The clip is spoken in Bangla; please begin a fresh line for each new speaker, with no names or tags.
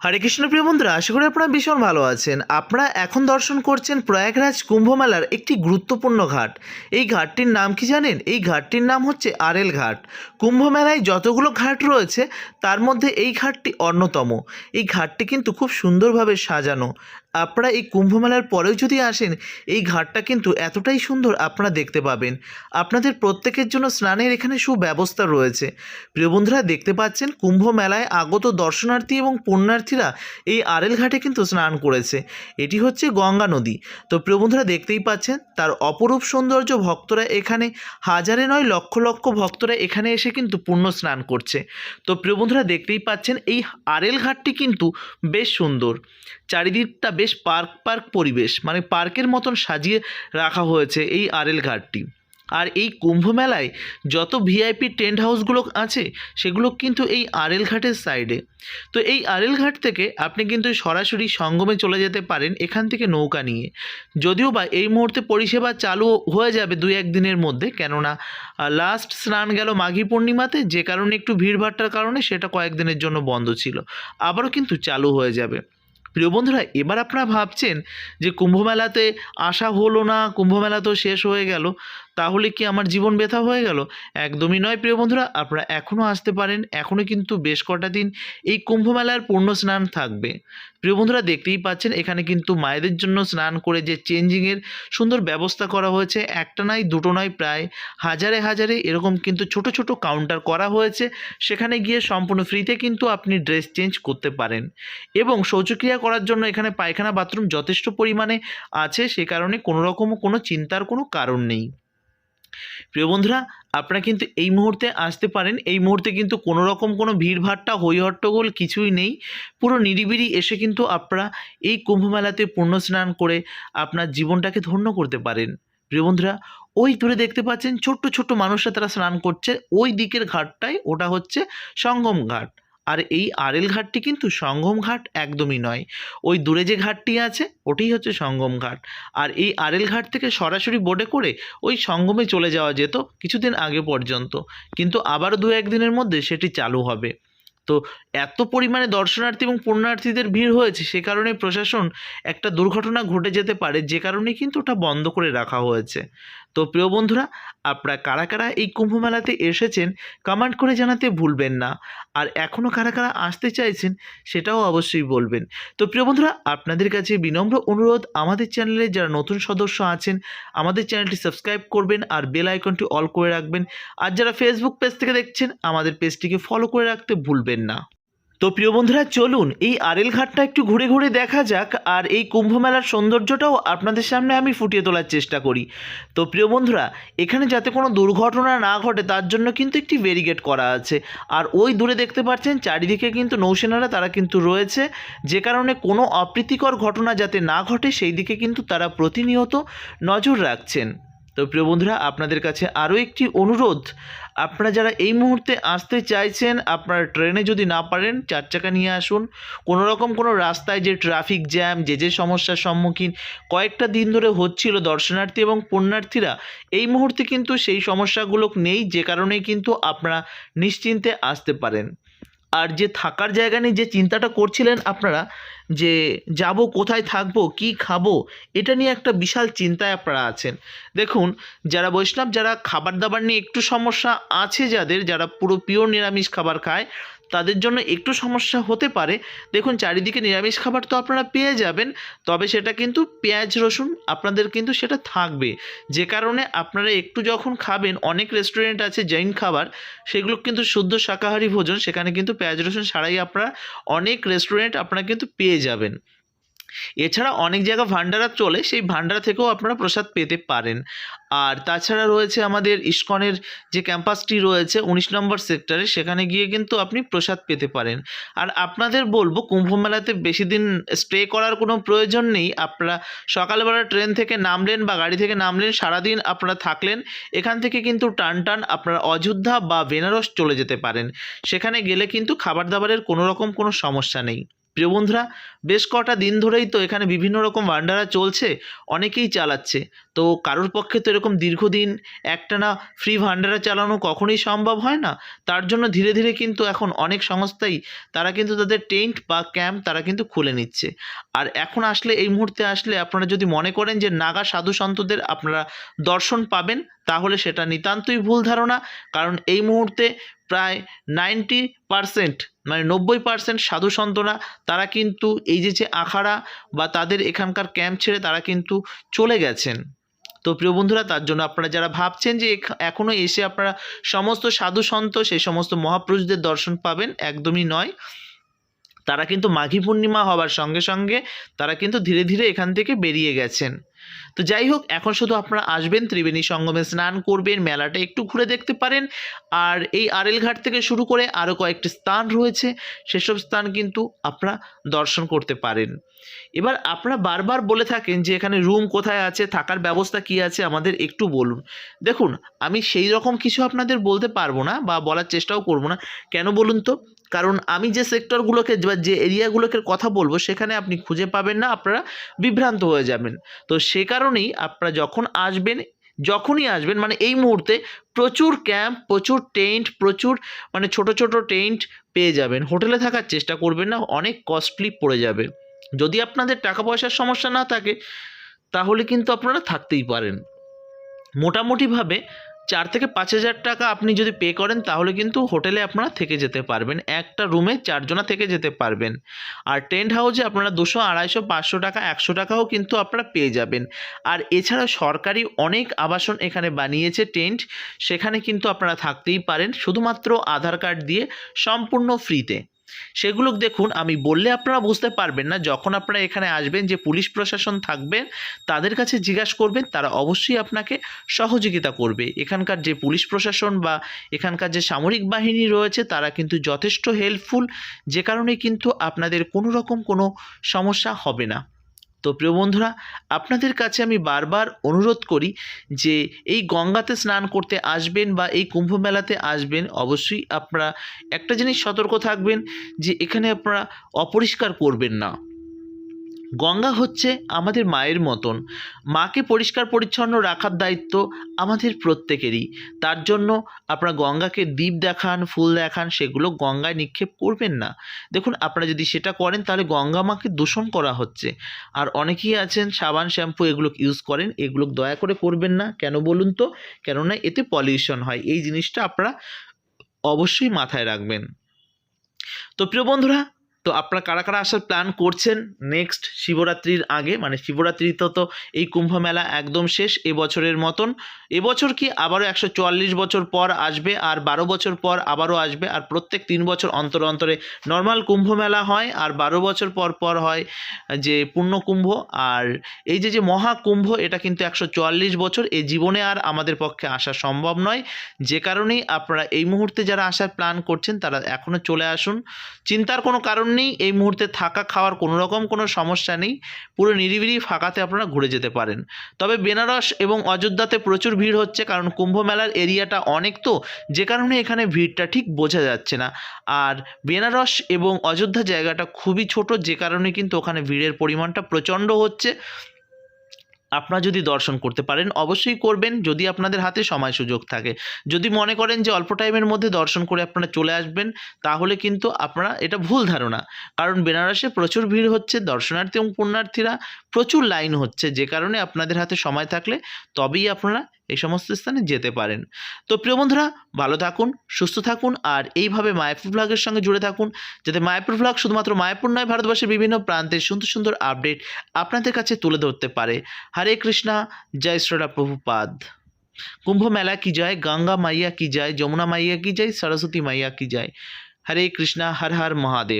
হরে কৃষ্ণ প্রিয় বন্ধুরা, আশা করি আপনারা ভীষণ ভালো আছেন। আপনারা এখন দর্শন করছেন প্রয়াগরাজ কুম্ভমেলার একটি গুরুত্বপূর্ণ ঘাট। এই ঘাটটির নাম কি জানেন? এই ঘাটটির নাম হচ্ছে আরেল ঘাট। কুম্ভমেলায় যতগুলো ঘাট রয়েছে, তার মধ্যে এই ঘাটটি অন্যতম। এই ঘাটটি কিন্তু খুব সুন্দরভাবে সাজানো। আপনারা এই কুম্ভমেলার পরেও যদি আসেন, এই ঘাটটা কিন্তু এতটাই সুন্দর আপনারা দেখতে পাবেন। আপনাদের প্রত্যেকের জন্য স্নানের এখানে সুব্যবস্থা রয়েছে। প্রিয় বন্ধুরা, দেখতে পাচ্ছেন কুম্ভ মেলায় আগত দর্শনার্থী এবং পুণ্যার্থীরা এই আরেল ঘাটে কিন্তু স্নান করেছে। এটি হচ্ছে গঙ্গা নদী। তো প্রিয় বন্ধুরা, দেখতেই পাচ্ছেন তার অপরূপ সৌন্দর্য ভক্তরা এখানে, হাজারে নয়, লক্ষ লক্ষ ভক্তরা এখানে এসে কিন্তু পুণ্য স্নান করছে। তো প্রিয় বন্ধুরা, দেখতেই পাচ্ছেন এই আরেল ঘাটটি কিন্তু বেশ সুন্দর। চারিদিকটা বেশ পার্ক পার্ক পরিবেশ মানে পার্কের মতন সাজিয়ে রাখা হয়েছে এই আরেল ঘাটটি। আর এই কুম্ভ মেলায় যত ভিআইপি টেন্ট হাউসগুলো আছে, সেগুলো কিন্তু এই আরেল ঘাটের সাইডে। তো এই আরেল ঘাট থেকে আপনি কিন্তু সরাসরি সঙ্গমে চলে যেতে পারেন এখান থেকে নৌকা নিয়ে। যদিও বা এই মুহূর্তে পরিষেবা চালু হয়ে যাবে দুই একদিনের মধ্যে, কেননা লাস্ট স্নান গেল মাঘী পূর্ণিমাতে, যে কারণে একটু ভিড়ভাট্টার কারণে সেটা কয়েকদিনের জন্য বন্ধ ছিল। আবারও কিন্তু চালু হয়ে যাবে। প্রিয় বন্ধুরা, এবার আপনারা ভাবছেন যে কুম্ভমেলাতে আসা হলো না, কুম্ভমেলা তো শেষ হয়ে গেল। তাহলে কি আমার জীবন ব্যথা হয়ে গেল? একদমই নয়, প্রিয় বন্ধুরা। আপনারা এখনও আসতে পারেন, এখনও কিন্তু বেশ কটা দিন এই কুম্ভমেলার পূর্ণ স্নান থাকবে। প্রিয় বন্ধুরা, দেখতেই পাচ্ছেন, এখানে কিন্তু মায়েদের জন্য স্নান করে যে চেঞ্জিংয়ের সুন্দর ব্যবস্থা করা হয়েছে, একটা নয়, দুটো নয়, প্রায় হাজারে হাজারে এরকম কিন্তু ছোট ছোট কাউন্টার করা হয়েছে। সেখানে গিয়ে সম্পূর্ণ ফ্রিতে কিন্তু আপনি ড্রেস চেঞ্জ করতে পারেন। এবং শৌচক্রিয়া করার জন্য এখানে পায়খানা বাথরুম যথেষ্ট পরিমাণে আছে, সে কারণে কোনো রকম কোনো চিন্তার কোনো কারণ নেই। প্রিয় বন্ধুরা, আপনারা কিন্তু এই মুহূর্তে আসতে পারেন। এই মুহূর্তে কিন্তু কোনো রকম কোনো ভিড়ভাট্টা হইহট্টগোল কিছুই নেই। পুরো নিরিবিড়ি এসে কিন্তু আপনারা এই কুম্ভমেলাতে পূর্ণ স্নান করে আপনার জীবনটাকে ধন্য করতে পারেন। প্রিয় বন্ধুরা, ওই দূরে দেখতে পাচ্ছেন ছোট্ট ছোট্ট মানুষরা তারা স্নান করছে। ওই দিকের ঘাটটাই ওটা হচ্ছে সঙ্গম ঘাট। আর এই আরেল ঘাটটি কিন্তু সঙ্গম ঘাট একদমই নয়। ওই দূরে যে ঘাটটি আছে ওটাই হচ্ছে সঙ্গম ঘাট। আর এই আরেল ঘাট থেকে সরাসরি বোটে করে ওই সঙ্গমে চলে যাওয়া যেত কিছুদিন আগে পর্যন্ত। কিন্তু আবার দু একদিনের মধ্যে সেটি চালু হবে। তো এত পরিমাণে দর্শনার্থী এবং পুণ্যার্থীদের ভিড় হয়েছে, সে কারণে প্রশাসন একটা দুর্ঘটনা ঘটে যেতে পারে, যে কারণে কিন্তু ওটা বন্ধ করে রাখা হয়েছে। তো প্রিয় বন্ধুরা, আপনারা কারা কারা এই কুম্ভ মেলাতে এসেছেন কমেন্ট করে জানাতে ভুলবেন না। আর এখনও কারা কারা আসতে চাইছেন, সেটাও অবশ্যই বলবেন। তো প্রিয় বন্ধুরা, আপনাদের কাছে বিনম্র অনুরোধ, আমাদের চ্যানেলে যারা নতুন সদস্য আছেন, আমাদের চ্যানেলটি সাবস্ক্রাইব করবেন আর বেল আইকনটি অল করে রাখবেন। আর যারা ফেসবুক পেজ থেকে দেখছেন, আমাদের পেজটিকে ফলো করে রাখতে ভুলবেন না। তো প্রিয় বন্ধুরা, চলুন এই আরেল ঘাটটা একটু ঘুরে ঘুরে দেখা যাক, আর এই কুম্ভ মেলার সৌন্দর্যটাও আপনাদের সামনে আমি ফুটিয়ে তোলার চেষ্টা করি। তো প্রিয় বন্ধুরা, এখানে যাতে কোনো দুর্ঘটনা না ঘটে, তার জন্য কিন্তু একটি ব্যারিকেড করা আছে। আর ওই দূরে দেখতে পাচ্ছেন, চারিদিকে কিন্তু নৌসেনারা তারা কিন্তু রয়েছে। যে কারণে কোনো অপ্রীতিকর ঘটনা যাতে না ঘটে, সেই দিকে কিন্তু তারা প্রতিনিয়ত নজর রাখছেন। তো প্রিয় বন্ধুরা, আপনাদের কাছে আরও একটি অনুরোধ। আপনারা যারা এই মুহূর্তে আসতে চাইছেন, আপনারা ট্রেনে যদি না পারেন, চার চাকা নিয়ে আসুন। কোনো রকম কোনো রাস্তায় যে ট্রাফিক জ্যাম, যে যে সমস্যার সম্মুখীন, কয়েকটা দিন ধরে হচ্ছিল দর্শনার্থী এবং পুণ্যার্থীরা। এই মুহূর্তে কিন্তু সেই সমস্যাগুলো নেই, যে কারণে কিন্তু আপনারা নিশ্চিন্তে আসতে পারেন। আর যে থাকার জায়গা নিয়ে যে চিন্তাটা করছিলেন আপনারা, যে যাব, কোথায় থাকব, কি খাব, এটা নিয়ে একটা বিশাল চিন্তায় আপনারা আছেন। দেখুন, যারা বৈষ্ণব, যারা খাবার দাবার নিয়ে একটু সমস্যা আছে যাদের, যারা পুরো পিওর নিরামিষ খাবার খায় তাদের জন্য একটু সমস্যা হতে পারে। দেখুন, চারিদিকে নিরামিষ খাবার তো আপনারা পেয়ে যাবেন, তবে সেটা কিন্তু পেঁয়াজ, রসুন আপনাদের কিন্তু সেটা থাকবে। যে কারণে আপনারা একটু যখন খাবেন, অনেক রেস্টুরেন্ট আছে জৈন খাবার, সেগুলো কিন্তু শুদ্ধ শাকাহারি ভোজন, সেখানে কিন্তু পেঁয়াজ, রসুন ছাড়াই আপনারা অনেক রেস্টুরেন্ট আপনারা কিন্তু পেয়ে যাবেন। এছাড়া অনেক জায়গা ভান্ডারা চলে, সেই ভান্ডারা থেকেও আপনারা প্রসাদ পেতে পারেন। আর তাছাড়া রয়েছে আমাদের ইস্কনের যে ক্যাম্পাসটি রয়েছে, উনিশ নম্বর সেক্টরে, সেখানে গিয়ে কিন্তু আপনি প্রসাদ পেতে পারেন। আর আপনাদের বলব কুম্ভ মেলাতে বেশি দিন স্টে করার কোনো প্রয়োজন নেই। আপনারা সকালবেলা ট্রেন থেকে নামলেন বা গাড়ি থেকে নামলেন, সারাদিন আপনারা থাকলেন, এখান থেকে কিন্তু টান টান আপনারা অযোধ্যা বা বেনারস চলে যেতে পারেন। সেখানে গেলে কিন্তু খাবার দাবারের কোনো রকম কোনো সমস্যা নেই। প্রিয় বন্ধুরা, বেশ কটা দিন ধরেই তো এখানে বিভিন্ন রকম ভান্ডারা চলছে, অনেকেই চালাচ্ছে। তো কারোর পক্ষে তো এরকম দীর্ঘদিন একটানা ফ্রি ভান্ডারা চালানো কখনোই সম্ভব হয় না। তার জন্য ধীরে ধীরে কিন্তু এখন অনেক সংস্থাই তারা কিন্তু তাদের টেন্ট বা ক্যাম্প তারা কিন্তু খুলে নিচ্ছে। আর এখন আসলে এই মুহূর্তে আসলে আপনারা যদি মনে করেন যে নাগা সাধু সন্তদের আপনারা দর্শন পাবেন, তাহলে সেটা নিতান্তই ভুল ধারণা। কারণ এই মুহূর্তে প্রায় নাইনটি পারসেন্ট মানে নব্বই পার্সেন্ট সাধু সন্তরা, তারা কিন্তু এই যে যে আখাড়া বা তাদের এখানকার ক্যাম্প ছেড়ে তারা কিন্তু চলে গেছেন। তো প্রিয় বন্ধুরা, তার জন্য আপনারা যারা ভাবছেন যে এখনও এখনও এসে আপনারা সমস্ত সাধু সন্ত সেই সমস্ত মহাপুরুষদের দর্শন পাবেন, একদমই নয়। তারা কিন্তু মাঘী পূর্ণিমা হওয়ার সঙ্গে সঙ্গে তারা কিন্তু ধীরে ধীরে এখান থেকে বেরিয়ে গেছেন। তো যাই হোক, এখন শুধু আপনারা আসবেন, ত্রিবেণী সঙ্গমে স্নান করবেন, মেলাটা একটু ঘুরে দেখতে পারেন। আর এই আরেল ঘাট থেকে শুরু করে আরও কয়েকটি স্থান রয়েছে, সেসব স্থান কিন্তু আপনারা দর্শন করতে পারেন। এবার আপনারা বারবার বলে থাকেন যে এখানে রুম কোথায় আছে, থাকার ব্যবস্থা কি আছে, আমাদের একটু বলুন। দেখুন, আমি সেই রকম কিছু আপনাদের বলতে পারব না বা বলার চেষ্টাও করব না। কেন বলুন তো? কারণ আমি যে সেক্টরগুলোকে বা যে এরিয়াগুলোকে কথা বলব, সেখানে আপনি খুঁজে পাবেন না, আপনারা বিভ্রান্ত হয়ে যাবেন। তো সে কারণেই আপনারা যখন আসবেন, যখনই আসবেন মানে এই মুহূর্তে প্রচুর ক্যাম্প প্রচুর টেন্ট প্রচুর মানে ছোট ছোট টেন্ট পেয়ে যাবেন। হোটেলে থাকার চেষ্টা করবেন না, অনেক কস্টলি পড়ে যাবে। যদি আপনাদের টাকা পয়সার সমস্যা না থাকে, তাহলে কিন্তু আপনারা থাকতেই পারেন। মোটামুটিভাবে চার থেকে পাঁচ হাজার টাকা আপনি যদি পে করেন, তাহলে কিন্তু হোটেলে আপনারা থেকে যেতে পারবেন। একটা রুমে চারজনা থেকে যেতে পারবেন। আর টেন্ট হাউসে আপনারা দুশো, আড়াইশো, পাঁচশো টাকা, একশো টাকাও কিন্তু আপনারা পেয়ে যাবেন। আর এছাড়া সরকারি অনেক আবাসন এখানে বানিয়েছে টেন্ট সেখানে কিন্তু আপনারা থাকতেই পারেন। শুধুমাত্র আধার কার্ড দিয়ে সম্পূর্ণ ফ্রিতে সেগুলো দেখুন, আমি বললে আপনারা বুঝতে পারবেন না। যখন আপনারা এখানে আসবেন যে পুলিশ প্রশাসন থাকবেন, তাদের কাছে জিজ্ঞাসা করবেন, তারা অবশ্যই আপনাকে সহযোগিতা করবে। এখানকার যে পুলিশ প্রশাসন বা এখানকার যে সামরিক বাহিনী রয়েছে, তারা কিন্তু যথেষ্ট হেল্পফুল যে কারণে কিন্তু আপনাদের কোনো রকম কোনো সমস্যা হবে না। তো প্রিয় বন্ধুরা, আপনাদের কাছে আমি বারবার অনুরোধ করি যে এই গঙ্গাতে স্নান করতে আসবেন বা এই কুম্ভ মেলাতে আসবেন, অবশ্যই আপনারা একটা জিনিস সতর্ক থাকবেন যে এখানে আপনারা অপরিষ্কার করবেন না। গঙ্গা হচ্ছে আমাদের মায়ের মতন। মাকে পরিষ্কার পরিচ্ছন্ন রাখার দায়িত্ব আমাদের প্রত্যেকেরই। তার জন্য আপনারা গঙ্গাকে দ্বীপ দেখান, ফুল দেখান, সেগুলো গঙ্গায় নিক্ষেপ করবেন না। দেখুন, আপনারা যদি সেটা করেন, তাহলে গঙ্গা মাকে দূষণ করা হচ্ছে। আর অনেকেই আছেন, সাবান, শ্যাম্পু এগুলো ইউজ করেন, এগুলো দয়া করে করবেন না। কেন বলুন তো? কেননা এতে পলিউশন হয়। এই জিনিসটা আপনারা অবশ্যই মাথায় রাখবেন। তো প্রিয় বন্ধুরা তো আপনারা কারা কারা আসার প্ল্যান করছেন নেক্সট শিবরাত্রির আগে? মানে শিবরাত্রিতে তো এই কুম্ভ মেলা একদম শেষ এবছরের মতন। এবছর কি আবারও একশো চুয়াল্লিশ বছর পর আসবে আর বারো বছর পর আবারও আসবে? আর প্রত্যেক তিন বছর অন্তর অন্তরে নর্মাল কুম্ভ মেলা হয় আর বারো বছর পর পর হয় যে পূর্ণ কুম্ভ। আর এই যে যে মহাকুম্ভ এটা কিন্তু একশো চুয়াল্লিশ বছর এই জীবনে আর আমাদের পক্ষে আসা সম্ভব নয়। যে কারণেই আপনারা এই মুহূর্তে যারা আসার প্ল্যান করছেন তারা এখনও চলে আসুন। চিন্তার কোনো কারণ নেই, এই মুহূর্তে থাকা খাওয়ার কোনো রকম কোনো সমস্যা নেই, পুরো নিরিবিলি ফাঁকাতে আপনারা ঘুরে যেতে পারেন। তবে বেনারস এবং অযোধ্যাতে প্রচুর ভিড় হচ্ছে, কারণ কুম্ভ মেলার এরিয়াটা অনেক তো, যে কারণে এখানে ভিড়টা ঠিক বোঝা যাচ্ছে না। আর বেনারস এবং অযোধ্যা জায়গাটা খুবই ছোট, যে কারণে কিন্তু ওখানে ভিড়ের পরিমাণটা প্রচণ্ড হচ্ছে। আপনারা যদি দর্শন করতে পারেন, অবশ্যই করবেন যদি আপনাদের হাতে সময় সুযোগ থাকে। যদি মনে করেন যে অল্প টাইমের মধ্যে দর্শন করে আপনারা চলে আসবেন, তাহলে কিন্তু আপনারা এটা ভুল ধারণা। কারণ বেনারসে প্রচুর ভিড় হচ্ছে, দর্শনার্থী এবং পুণ্যার্থীরা প্রচুর লাইন হচ্ছে, যে কারণে আপনাদের হাতে সময় থাকলে তবেই আপনারা এই সমস্ত স্থানে যেতে পারেন। তো প্রিয় বন্ধুরা, ভালো থাকুন, সুস্থ থাকুন আর এইভাবে মায়াপুর ব্লগের সঙ্গে জুড়ে থাকুন যাতে মায়াপুর ব্লগ শুধুমাত্র মায়াপুর নয়, ভারতবর্ষের বিভিন্ন প্রান্তের সুন্দর সুন্দর আপডেট আপনাদের কাছে তুলে ধরতে পারে। হরে কৃষ্ণা, জয় শ্রীরা প্রভুপাদ। কুম্ভ মেলা কি যায় গঙ্গা মাইয়া কি যায় যমুনা মাইয়া কি যায় সরস্বতী মাইয়া কি যায় হরে কৃষ্ণা, হর হর মহাদেব।